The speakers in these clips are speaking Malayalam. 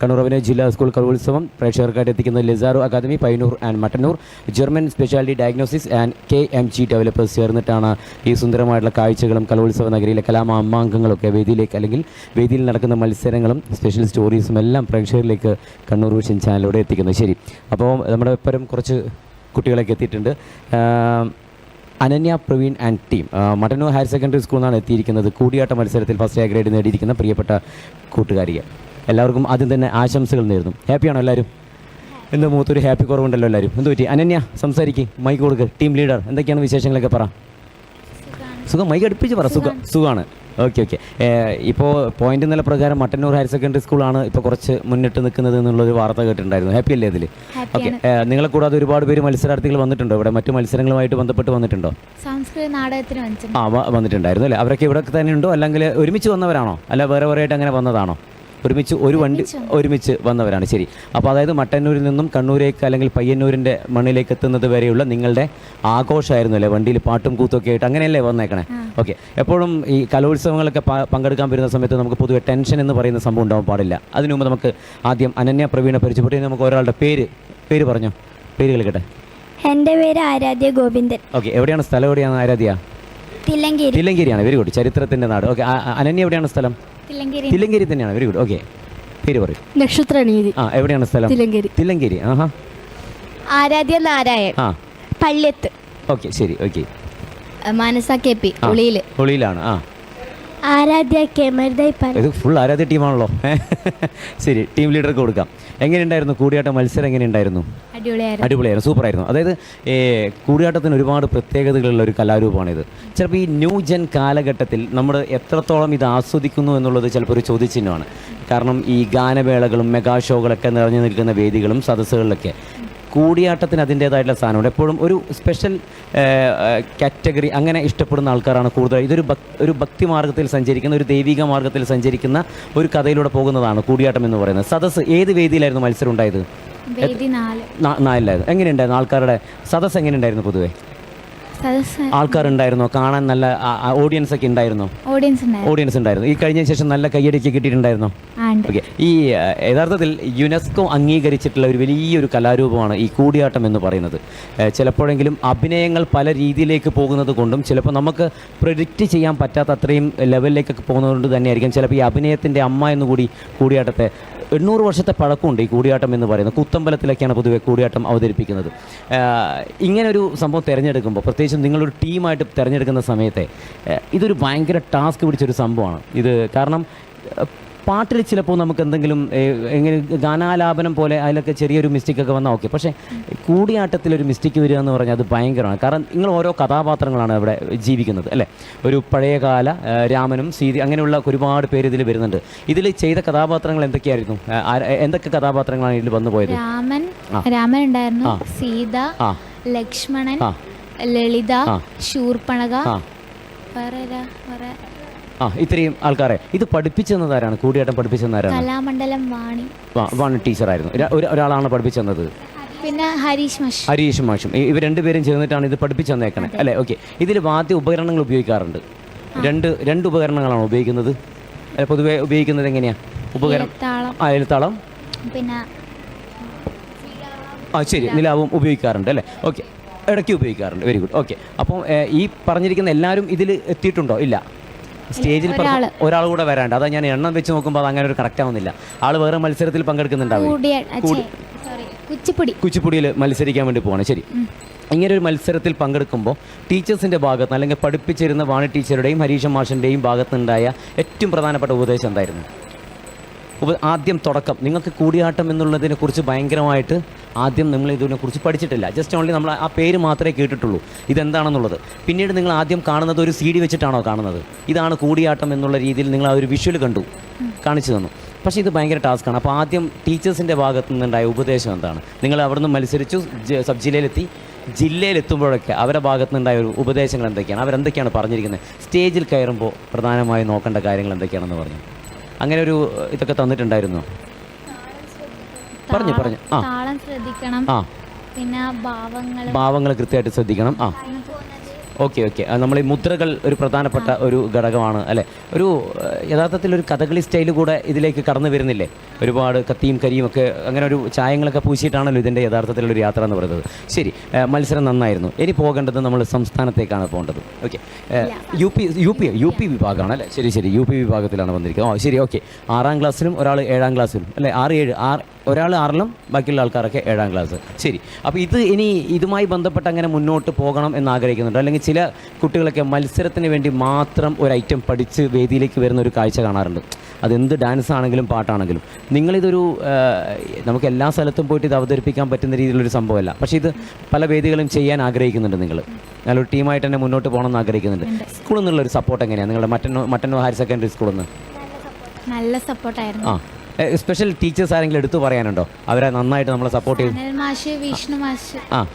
കണ്ണൂർ റവന്യൂ ജില്ലാ സ്കൂൾ കലോത്സവം പ്രേക്ഷകർക്കായിട്ട് എത്തിക്കുന്ന ലിസാറോ academy Payyanur and Mattannur. German speciality diagnosis and K M G developers ചേർന്നിട്ടാണ് ഈ സുന്ദരമായിട്ടുള്ള കാഴ്ചകളും കലോത്സവ നഗരിയിലെ കലാമാമാങ്കങ്ങളൊക്കെ വേദിയിലേക്ക് അല്ലെങ്കിൽ വേദിയിൽ നടക്കുന്ന മത്സരങ്ങളും സ്പെഷ്യൽ സ്റ്റോറീസും എല്ലാം പ്രേക്ഷകരിലേക്ക് കണ്ണൂർ വിഷൻ ചാനലിലൂടെ എത്തിക്കുന്നത് ശരി. അപ്പോൾ നമ്മുടെ ഇപ്പം കുറച്ച് കുട്ടികളൊക്കെ എത്തിയിട്ടുണ്ട്. Ananya Praveen and team Mattannur higher secondary സ്കൂളിൽ നിന്നാണ് എത്തിയിരിക്കുന്നത്. കൂടിയാട്ട മത്സരത്തിൽ ഫസ്റ്റ് എ ഗ്രേഡ് നേടിയിരിക്കുന്ന പ്രിയപ്പെട്ട കൂട്ടുകാരിയെ എല്ലാവർക്കും ആദ്യം തന്നെ ആശംസകൾ നേരുന്നു. ഹാപ്പിയാണോ എല്ലാവരും? എന്തോ മൂത്തൊരു ഹാപ്പി കുറവുണ്ടല്ലോ എല്ലാവരും. എന്ത് പറ്റി? അനന്യ സംസാരിക്കും. മൈക്ക് കൊടുക്ക്. ടീം ലീഡർ എന്തൊക്കെയാണ് വിശേഷങ്ങളൊക്കെ പറ. സുഖം. മൈക്ക് അടുപ്പിച്ച് പറ. സുഖം. സുഖമാണ് ഓക്കെ ഓക്കെ ഇപ്പോൾ പോയിന്റ് നില പ്രകാരം മട്ടന്നൂർ ഹയർ സെക്കൻഡറി സ്കൂളാണ് ഇപ്പോൾ കുറച്ച് മുന്നിട്ട് നിൽക്കുന്നത് എന്നുള്ളൊരു വാർത്ത കേട്ടിട്ടുണ്ടായിരുന്നു. ഹാപ്പി അല്ലേ അതിൽ ഓക്കെ നിങ്ങളെ കൂടാതെ ഒരുപാട് പേര് മത്സരാർത്ഥികൾ വന്നിട്ടുണ്ടോ? ഇവിടെ മറ്റു മത്സരങ്ങളുമായിട്ട് ബന്ധപ്പെട്ട് വന്നിട്ടുണ്ടോ? സംസ്കൃത നാടകത്തിന് ആ വന്നിട്ടുണ്ടായിരുന്നു അല്ലേ? അവരൊക്കെ ഇവിടെ തന്നെ ഉണ്ടോ അല്ലെങ്കിൽ ഒരുമിച്ച് വന്നവരാണോ? അല്ല വേറെ വേറെ ആയിട്ട് അങ്ങനെ വന്നതാണോ? ഒരുമിച്ച് ഒരു വണ്ടി ഒരുമിച്ച് വന്നവരാണ്. ശരി. അപ്പോൾ അതായത് മട്ടന്നൂരിൽ നിന്നും കണ്ണൂരേക്ക് അല്ലെങ്കിൽ പയ്യന്നൂരിന്റെ മണ്ണിലേക്ക് എത്തുന്നത് വരെയുള്ള നിങ്ങളുടെ ആഘോഷമായിരുന്നു അല്ലേ? വണ്ടിയിൽ പാട്ടും കൂത്തൊക്കെ ആയിട്ട് അങ്ങനെയല്ലേ വന്നേക്കണേ? ഓക്കെ. എപ്പോഴും ഈ കലോത്സവങ്ങളൊക്കെ പങ്കെടുക്കാൻ വരുന്ന സമയത്ത് നമുക്ക് പൊതുവെ ടെൻഷൻ എന്ന് പറയുന്ന സംഭവം ഉണ്ടാവാൻ പാടില്ല. അതിനു മുമ്പ് നമുക്ക് ആദ്യം അനന്യ പ്രവീണ പരിചയപ്പെട്ട്. നമുക്ക് ഒരാളുടെ പേര് പേര് പറഞ്ഞു? പേര് കേൾക്കട്ടെ. എന്റെ പേര് ആരാധ്യ ഗോവിന്ദൻ. ഓക്കെ. എവിടെയാണ് സ്ഥലം? എവിടെയാണ് ആരാധ്യ? തില്ലങ്കേരി. തില്ലങ്കേരിയാണ്. Very good. ചരിത്രത്തിന്റെ നാട്. ഓക്കെ. അനന്യ എവിടെയാണ് സ്ഥലം? തില്ലങ്കേരി. തില്ലങ്കേരി തന്നെയാണ്. വെരി ഗുഡ് ഓക്കെ പേര് പറയും. നക്ഷത്രനീതി. ആ എവിടെയാണ് സ്ഥലം? തില്ലങ്കേരി. തില്ലങ്കേരി. ആഹാ. ആരാധ്യ നാരായൺ. ആ. പള്ളിയത്ത്. ഓക്കെ ശരി. Okay Manasa K P Uliyil. ഉളിയിലാണ്. ആ. ആരാധ്യ കെമർദൈപ്പാൽ ഇത് ഫുൾ ആരാധ്യ ടീമാണല്ലോ. ശരി ടീം ലീഡർക്ക് കൊടുക്കാം. എങ്ങനെയുണ്ടായിരുന്നു കൂടിയാട്ട? മത്സരം എങ്ങനെയുണ്ടായിരുന്നു? അടിപൊളിയായിരുന്നു. അടിപൊളിയായിരുന്നു സൂപ്പറായിരുന്നു. അതായത് കൂടിയാട്ടത്തിന് ഒരുപാട് പ്രത്യേകതകളുള്ള ഒരു കലാരൂപമാണിത്. ചിലപ്പോൾ ഈ ന്യൂ ജെൻ കാലഘട്ടത്തിൽ നമ്മൾ എത്രത്തോളം ഇത് ആസ്വദിക്കുന്നു എന്നുള്ളത് ചിലപ്പോൾ ഒരു ചോദ്യചിഹ്നമാണ്. കാരണം ഈ ഗാനവേളകളും മെഗാ ഷോകളൊക്കെ നിറഞ്ഞു നിൽക്കുന്ന വേദികളും സദസ്സുകളിലൊക്കെ. കൂടിയാട്ടത്തിന് അതിന്റേതായിട്ടുള്ള സാധനമുണ്ട്. എപ്പോഴും ഒരു സ്പെഷ്യൽ കാറ്റഗറി അങ്ങനെ ഇഷ്ടപ്പെടുന്ന ആൾക്കാരാണ് കൂടുതൽ. ഇതൊരു ഭക് ഒരു ഭക്തി മാർഗത്തിൽ സഞ്ചരിക്കുന്ന ഒരു ദൈവിക മാർഗത്തിൽ സഞ്ചരിക്കുന്ന ഒരു കഥയിലൂടെ പോകുന്നതാണ് കൂടിയാട്ടം എന്ന് പറയുന്നത്. സദസ് ഏത് വേദിയിലായിരുന്നു മത്സരം ഉണ്ടായത്? നാലിലായിരുന്നു. എങ്ങനെയുണ്ടായിരുന്നു? ആൾക്കാരുടെ സദസ്സ് എങ്ങനെയുണ്ടായിരുന്നു പൊതുവേ? സദസ് ആൾക്കാരുണ്ടായിരുന്നോ കാണാൻ നല്ല ഓഡിയൻസ് ഒക്കെ ഉണ്ടായിരുന്നോ. ഓഡിയൻസ് ഉണ്ടായിരുന്നു. ഓഡിയൻസ് ഉണ്ടായിരുന്നു. ഈ കഴിഞ്ഞ ശേഷം നല്ല കയ്യടിക്ക് കിട്ടിയിട്ടുണ്ടായിരുന്നോ. ഓക്കെ ഈ യഥാർത്ഥത്തിൽ യുനെസ്കോ അംഗീകരിച്ചിട്ടുള്ള ഒരു വലിയൊരു കലാരൂപമാണ് ഈ കൂടിയാട്ടം എന്ന് പറയുന്നത്. ചിലപ്പോഴെങ്കിലും അഭിനയങ്ങൾ പല രീതിയിലേക്ക് പോകുന്നത് കൊണ്ടും ചിലപ്പോൾ നമുക്ക് പ്രൊഡിക്റ്റ് ചെയ്യാൻ പറ്റാത്ത അത്രയും ലെവലിലേക്കൊക്കെ പോകുന്നതുകൊണ്ട് തന്നെയായിരിക്കും. ചിലപ്പോൾ ഈ അഭിനയത്തിന്റെ അമ്മ എന്നുകൂടി കൂടിയാട്ടത്തെ എണ്ണൂറ് വർഷത്തെ പഴക്കമുണ്ട് ഈ കൂടിയാട്ടം എന്ന് പറയുന്നത്. കുത്തമ്പലത്തിലൊക്കെയാണ് പൊതുവെ കൂടിയാട്ടം അവതരിപ്പിക്കുന്നത്. ഇങ്ങനെ ഇങ്ങനൊരു സംഭവം തിരഞ്ഞെടുക്കുമ്പോൾ പ്രത്യേകിച്ചും നിങ്ങളൊരു ടീമായിട്ട് തിരഞ്ഞെടുക്കുന്ന സമയത്തെ ഇതൊരു ഭയങ്കര ടാസ്ക് പിടിച്ചൊരു സംഭവമാണ്. ഇത് കാരണം പാട്ടിൽ ചിലപ്പോൾ നമുക്ക് എന്തെങ്കിലും എങ്ങനെ ഗാനാലാപനം പോലെ അതിലൊക്കെ ചെറിയൊരു മിസ്റ്റേക്കൊക്കെ വന്നാൽ ഓക്കെ. പക്ഷേ കൂടിയാട്ടത്തിൽ ഒരു മിസ്റ്റേക്ക് വരിക എന്ന് പറഞ്ഞാൽ അത് ഭയങ്കരമാണ്. കാരണം നിങ്ങൾ ഓരോ കഥാപാത്രങ്ങളാണ് ഇവിടെ ജീവിക്കുന്നത് അല്ലേ? ഒരു പഴയകാല രാമനും സീതി അങ്ങനെയുള്ള ഒരുപാട് പേര് ഇതിൽ വരുന്നുണ്ട്. ഇതിൽ ചെയ്ത കഥാപാത്രങ്ങൾ എന്തൊക്കെയായിരുന്നു? എന്തൊക്കെ കഥാപാത്രങ്ങളാണ് ഇതിൽ വന്നു പോയത്? രാമൻ രാമൻ ഉണ്ടായിരുന്നു സീത ലക്ഷ്മണൻ. ലളിത. ശൂർപ്പണക ആ. വേറെ ആരാ? വേറെ. ആ ഇത്രയും ആൾക്കാരെ. ഇത് പഠിപ്പിച്ചെന്നതാരാണ്? കൂടിയാട്ടം പഠിപ്പിച്ചെന്നാരാണ് കലാമണ്ഡലം വാണി. വാണി ടീച്ചർ ആയിരുന്നു ഒരു- ഒരാളാണ് പഠിപ്പിച്ചെന്നത്? പിന്നെ ഹരീഷ് മഷ്. ഹരീഷ് മാഷും. ഇ- ഇവർ രണ്ടുപേരും ചേർന്നിട്ടാണ് ഇത് പഠിപ്പിച്ചു തന്നേക്കണേ അല്ലേ? ഓക്കെ. ഇതിൽ വാദ്യ ഉപകരണങ്ങൾ ഉപയോഗിക്കാറുണ്ട്. രണ്ട് രണ്ട് ഉപകരണങ്ങളാണ് ഉപയോഗിക്കുന്നത്. അല്ല, പൊതുവെ ഉപയോഗിക്കുന്നത് എങ്ങനെയാ? ഉപകരണം താളം ആ എഴുത്താളം. പിന്നെ ആ ശരി. നിലാവും ഉപയോഗിക്കാറുണ്ട് അല്ലേ? ഓക്കെ. ഇടയ്ക്ക് ഉപയോഗിക്കാറുണ്ട്. വെരി ഗുഡ് ഓക്കെ അപ്പം ഈ പറഞ്ഞിരിക്കുന്ന എല്ലാവരും ഇതിൽ എത്തിയിട്ടുണ്ടോ? ഇല്ല. സ്റ്റേജിൽ. ഒരാൾ കൂടെ വരാണ്ട്. അതാ ഞാൻ എണ്ണം വെച്ച് നോക്കുമ്പോൾ അത് അങ്ങനെ ഒരു കറക്റ്റ് ആവുന്നില്ല. ആൾ വേറെ മത്സരത്തിൽ പങ്കെടുക്കുന്നുണ്ടാവും കുച്ചിപ്പുടി. കുച്ചിപ്പുടിയിൽ മത്സരിക്കാൻ വേണ്ടി പോവാണ്. ശരി. ഇങ്ങനെ ഒരു മത്സരത്തിൽ പങ്കെടുക്കുമ്പോൾ ടീച്ചേഴ്സിന്റെ ഭാഗത്ത് അല്ലെങ്കിൽ പഠിപ്പിച്ചിരുന്ന വാണി ടീച്ചറുടെയും ഹരീഷ മാഷിന്റെയും ഭാഗത്തുണ്ടായ ഏറ്റവും പ്രധാനപ്പെട്ട ഉപദേശം എന്തായിരുന്നു? ആദ്യം തുടക്കം. നിങ്ങൾക്ക് കൂടിയാട്ടം എന്നുള്ളതിനെക്കുറിച്ച് ഭയങ്കരമായിട്ട് ആദ്യം നിങ്ങൾ ഇതിനെക്കുറിച്ച് പഠിച്ചിട്ടില്ല. ജസ്റ്റ് ഓൺലി നമ്മൾ ആ പേര് മാത്രമേ കേട്ടിട്ടുള്ളൂ. ഇതെന്താണെന്നുള്ളത്. പിന്നീട് നിങ്ങൾ ആദ്യം കാണുന്നത് ഒരു സി ഡി വെച്ചിട്ടാണോ കാണുന്നത്? ഇതാണ് കൂടിയാട്ടം എന്നുള്ള രീതിയിൽ നിങ്ങൾ ആ ഒരു വിഷ്വൽ കണ്ടു. കാണിച്ചു തന്നു. പക്ഷേ ഇത് ഭയങ്കര ടാസ്ക്കാണ് അപ്പോൾ ആദ്യം ടീച്ചേഴ്സിന്റെ ഭാഗത്തു നിന്നുണ്ടായ ഉപദേശം എന്താണ്? നിങ്ങൾ അവിടെ നിന്ന് മത്സരിച്ചു സബ് ജില്ലയിലെത്തി ജില്ലയിലെത്തുമ്പോഴൊക്കെ അവരുടെ ഭാഗത്തു നിന്നുണ്ടായ ഒരു ഉപദേശങ്ങൾ എന്തൊക്കെയാണ്? അവരെന്തൊക്കെയാണ് പറഞ്ഞിരിക്കുന്നത്? സ്റ്റേജിൽ കയറുമ്പോൾ പ്രധാനമായും നോക്കേണ്ട കാര്യങ്ങൾ എന്തൊക്കെയാണെന്ന് പറഞ്ഞു. അങ്ങനെ ഒരു ഇതൊക്കെ തന്നിട്ടുണ്ടായിരുന്നോ. പറഞ്ഞു പറഞ്ഞു. ആ. താളം ശ്രദ്ധിക്കണം. ആ. പിന്നെ ഭാവങ്ങൾ ഭാവങ്ങൾ കൃത്യമായിട്ട് ശ്രദ്ധിക്കണം. ആ. Okay okay. നമ്മൾ ഈ മുദ്രകൾ ഒരു പ്രധാനപ്പെട്ട ഒരു ഘടകമാണ് അല്ലേ? ഒരു യഥാർത്ഥത്തിൽ ഒരു കഥകളി സ്റ്റൈൽ കൂടെ ഇതിലേക്ക് കടന്നു വരുന്നില്ലേ? ഒരുപാട് കത്തിയും കരിയും ഒക്കെ അങ്ങനെ ഒരു ചായങ്ങളൊക്കെ പൂശിയിട്ടാണല്ലോ ഇതിന്റെ യഥാർത്ഥത്തിലുള്ള യാത്ര എന്ന് പറയുന്നത്. ശരി മത്സരം നന്നായിരുന്നു. ഇനി പോകേണ്ടത് നമ്മൾ സംസ്ഥാനത്തേക്കാണ് പോകേണ്ടത്. Okay. U P U P U P വിഭാഗമാണ് അല്ലേ? ശരി ശരി. യു പി വിഭാഗത്തിലാണ് വന്നിരിക്കുന്നത്. ഓ ശരി ഓക്കെ. ആറാം ക്ലാസ്സിലും ഒരാൾ ഏഴാം ക്ലാസ്സിലും. അല്ലേ? ആറ് ഏഴ് ആറ് ഒരാൾ ആറിലും ബാക്കിയുള്ള ആൾക്കാരൊക്കെ ഏഴാം ക്ലാസ്. ശരി. അപ്പോൾ ഇത് ഇനി ഇതുമായി ബന്ധപ്പെട്ട് അങ്ങനെ മുന്നോട്ട് പോകണം എന്ന് ആഗ്രഹിക്കുന്നുണ്ട്. അല്ലെങ്കിൽ ചില കുട്ടികളൊക്കെ മത്സരത്തിന് വേണ്ടി മാത്രം ഒരു ഐറ്റം പഠിച്ച് വേദിയിലേക്ക് വരുന്ന ഒരു കാഴ്ച കാണാറുണ്ട്. അതെന്ത് ഡാൻസ് ആണെങ്കിലും പാട്ടാണെങ്കിലും. നിങ്ങളിതൊരു നമുക്ക് എല്ലാ സ്ഥലത്തും പോയിട്ട് ഇത് അവതരിപ്പിക്കാൻ പറ്റുന്ന രീതിയിലൊരു സംഭവമല്ല. പക്ഷേ ഇത് പല വേദികളും ചെയ്യാൻ ആഗ്രഹിക്കുന്നുണ്ട് നിങ്ങൾ നല്ലൊരു ടീമായിട്ട് തന്നെ മുന്നോട്ട് പോകണമെന്ന് ആഗ്രഹിക്കുന്നുണ്ട്. സ്കൂളിൽ നിന്നുള്ള ഒരു സപ്പോർട്ട് എങ്ങനെയാണ് നിങ്ങളുടെ മറ്റന്നോ മറ്റന്നോ ഹയർ സെക്കൻഡറി സ്കൂളിൽ നിന്ന് നല്ല സപ്പോർട്ടായിരുന്നു ആ. സ്പെഷ്യൽ ടീച്ചേഴ്സ് ആരെങ്കിലും എടുത്തു പറയാനുണ്ടോ? അവരെ നന്നായിട്ട് നമ്മളെ സപ്പോർട്ട് ചെയ്തു. ആ.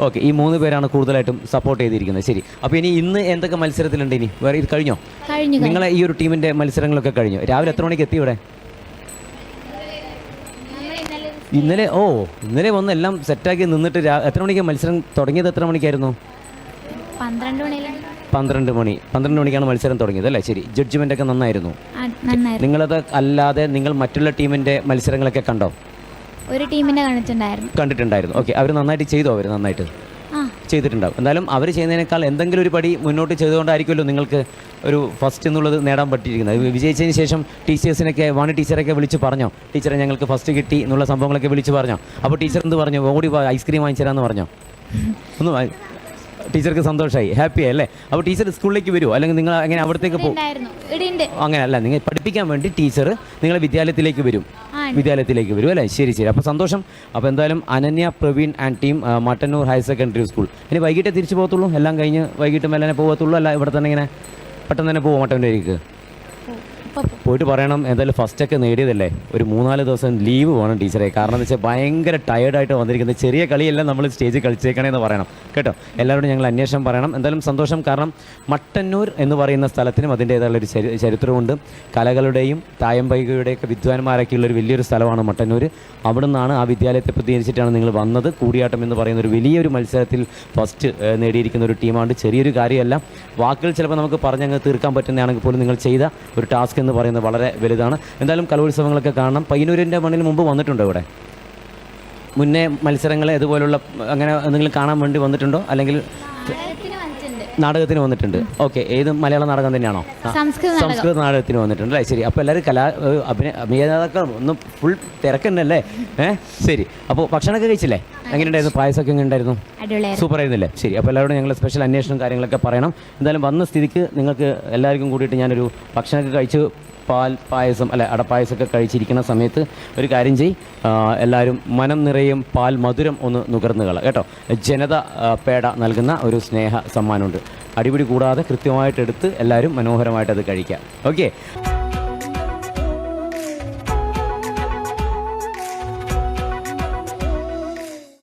ഓക്കെ. ഈ മൂന്ന് പേരാണ് കൂടുതലായിട്ടും സപ്പോർട്ട് ചെയ്തിരിക്കുന്നത്. ശരി. അപ്പോൾ ഇനി ഇന്ന് എന്തൊക്കെ മത്സരത്തിലുണ്ട് ഇനി? വേറെ ഇത് കഴിഞ്ഞോ? കഴിഞ്ഞു നിങ്ങളെ ഈ ഒരു ടീമിന്റെ മത്സരങ്ങളൊക്കെ കഴിഞ്ഞു. രാവിലെ എത്ര മണിക്ക് എത്തി ഇവിടെ? ഇന്നലെ ഓ ഇന്നലെ വന്ന് എല്ലാം സെറ്റാക്കി നിന്നിട്ട് എത്ര മണിക്ക് മത്സരം തുടങ്ങിയത്? എത്ര മണിക്കായിരുന്നു? പന്ത്രണ്ട് മണി. പന്ത്രണ്ട് മണിക്കാണ് മത്സരം തുടങ്ങിയത് അല്ലേ? ശരി. ജഡ്ജ്മെന്റ് ഒക്കെ നന്നായിരുന്നു. നിങ്ങളത് അല്ലാതെ നിങ്ങൾ മറ്റുള്ള ടീമിന്റെ മത്സരങ്ങളൊക്കെ കണ്ടോ? ഒരു ടീമിനെ കണ്ടിട്ടുണ്ടായിരുന്നു. കണ്ടിട്ടുണ്ടായിരുന്നു. ഓക്കെ. അവർ നന്നായിട്ട് ചെയ്തോ? അവർ നന്നായിട്ട്? ചെയ്തിട്ടുണ്ടാവും. എന്തായാലും അവർ ചെയ്യുന്നതിനേക്കാൾ എന്തെങ്കിലും ഒരു പടി മുന്നോട്ട് ചെയ്തുകൊണ്ടായിരിക്കുമല്ലോ നിങ്ങൾക്ക് ഒരു ഫസ്റ്റ് എന്നുള്ളത് നേടാൻ പറ്റിയിരിക്കുന്നത്. വിജയിച്ചതിന് ശേഷം ടീച്ചേഴ്സിനൊക്കെ വാണി ടീച്ചറൊക്കെ വിളിച്ച് പറഞ്ഞോ? ടീച്ചറെ ഞങ്ങൾക്ക് ഫസ്റ്റ് കിട്ടി എന്നുള്ള സംഭവങ്ങളൊക്കെ വിളിച്ച് പറഞ്ഞോ? അപ്പോൾ ടീച്ചർ എന്ത് പറഞ്ഞു? ഓടി ഐസ്ക്രീം വാങ്ങിച്ചരാന്ന് പറഞ്ഞോ? ഒന്ന് ടീച്ചർക്ക് സന്തോഷമായി ഹാപ്പിയായി അല്ലേ? അപ്പോൾ ടീച്ചർ സ്കൂളിലേക്ക് വരുമോ അല്ലെങ്കിൽ നിങ്ങൾ അങ്ങനെ അവിടത്തേക്ക് പോകും അങ്ങനെ അല്ല അങ്ങനെയല്ല നിങ്ങൾ പഠിപ്പിക്കാൻ വേണ്ടി ടീച്ചർ നിങ്ങളെ വിദ്യാലയത്തിലേക്ക് വരും. വിദ്യാലയത്തിലേക്ക് വരും അല്ലേ? ശരി ശരി. അപ്പോൾ സന്തോഷം. അപ്പോൾ എന്തായാലും Ananya Praveen and team Mattannur higher secondary school. ഇനി വൈകിട്ടേ തിരിച്ചു പോകത്തുള്ളൂ. എല്ലാം കഴിഞ്ഞ് വൈകിട്ട് മെല്ലനെ പോകത്തുള്ളൂ. അല്ല ഇവിടെ തന്നെ ഇങ്ങനെ പെട്ടെന്ന് തന്നെ പോകും മട്ടന്നൂരേക്ക് പോയിട്ട് പറയണം എന്തായാലും ഫസ്റ്റൊക്കെ നേടിയതല്ലേ? ഒരു മൂന്നാൽ ദിവസം ലീവ് വേണം ടീച്ചറെ കാരണം എന്ന് വെച്ചാൽ ഭയങ്കര ടയേർഡായിട്ട് വന്നിരിക്കുന്നത്. ചെറിയ കളിയെല്ലാം നമ്മൾ സ്റ്റേജിൽ കളിച്ചേക്കണേ എന്ന് പറയണം. കേട്ടോ? എല്ലാവരോടും ഞങ്ങൾ അന്വേഷണം പറയണം. എന്തായാലും സന്തോഷം. കാരണം മട്ടന്നൂർ എന്ന് പറയുന്ന സ്ഥലത്തിനും അതിന്റേതായുള്ള ഒരു ചരിത്രമുണ്ട്. കലകളുടെയും തായമ്പൈകയുടെയൊക്കെ വിദ്വാൻമാരൊക്കെയുള്ള ഒരു വലിയൊരു സ്ഥലമാണ് മട്ടന്നൂർ അവിടെ നിന്നാണ് ആ വിദ്യാലയത്തെ പ്രതികരിച്ചിട്ടാണ് നിങ്ങൾ വന്നത്. കൂടിയാട്ടം എന്ന് പറയുന്ന ഒരു വലിയൊരു മത്സരത്തിൽ ഫസ്റ്റ് നേടിയിരിക്കുന്ന ഒരു ടീമാണ്. ചെറിയൊരു കാര്യമല്ല. വാക്കുകൾ ചിലപ്പോൾ നമുക്ക് പറഞ്ഞങ്ങ് തീർക്കാൻ പറ്റുന്നതാണെങ്കിൽ പോലും നിങ്ങൾ ചെയ്ത ഒരു ടാസ്ക് എന്ന് പറയുന്നത് വളരെ വലുതാണ്. എന്തായാലും കലോത്സവങ്ങളൊക്കെ കാണണം. പയ്യന്നൂരിന്റെ മണ്ണിന് മുമ്പ് വന്നിട്ടുണ്ടോ ഇവിടെ? മുന്നേ മത്സരങ്ങൾ ഇതുപോലുള്ള അങ്ങനെ എന്തെങ്കിലും കാണാൻ വേണ്ടി വന്നിട്ടുണ്ടോ? അല്ലെങ്കിൽ നാടകത്തിന് വന്നിട്ടുണ്ട്. ഓക്കെ ഏത് മലയാള നാടകം തന്നെയാണോ? സംസ്കൃത നാടകം. സംസ്കൃത നാടകത്തിന് വന്നിട്ടുണ്ട് അല്ലേ? ശരി അപ്പോൾ എല്ലാവരും കലാ അഭിനയ അഭിനേതാക്കളും ഒന്നും ഫുൾ തിരക്കുണ്ടല്ലേ? ഏഹ് ശരി അപ്പോൾ ഭക്ഷണമൊക്കെ കഴിച്ചില്ലേ? എങ്ങനെയുണ്ടായിരുന്നു? പായസമൊക്കെ എങ്ങനെ ഉണ്ടായിരുന്നു അടിപൊളിയായിരുന്നു. സൂപ്പർ ആയിരുന്നില്ലേ? ശരി അപ്പോൾ എല്ലാവരോടും ഞങ്ങൾ സ്പെഷ്യൽ അന്വേഷണം കാര്യങ്ങളൊക്കെ പറയണം. എന്തായാലും വന്ന സ്ഥിതിക്ക് നിങ്ങൾക്ക് എല്ലാവർക്കും കൂടിയിട്ട് ഞാനൊരു ഭക്ഷണമൊക്കെ കഴിച്ച് പാൽ പായസം അല്ല അടപ്പായസമൊക്കെ കഴിച്ചിരിക്കുന്ന സമയത്ത് ഒരു കാര്യം ചെയ് എല്ലാവരും മനം നിറയും പാൽ മധുരം ഒന്ന് നുകർന്നുകള കേട്ടോ? ജനത പേട നൽകുന്ന ഒരു സ്നേഹ സമ്മാനമുണ്ട്. അടിപിടി കൂടാതെ കൃത്യമായിട്ട് എടുത്ത് എല്ലാവരും മനോഹരമായിട്ട് അത് കഴിക്കാം. ഓക്കെ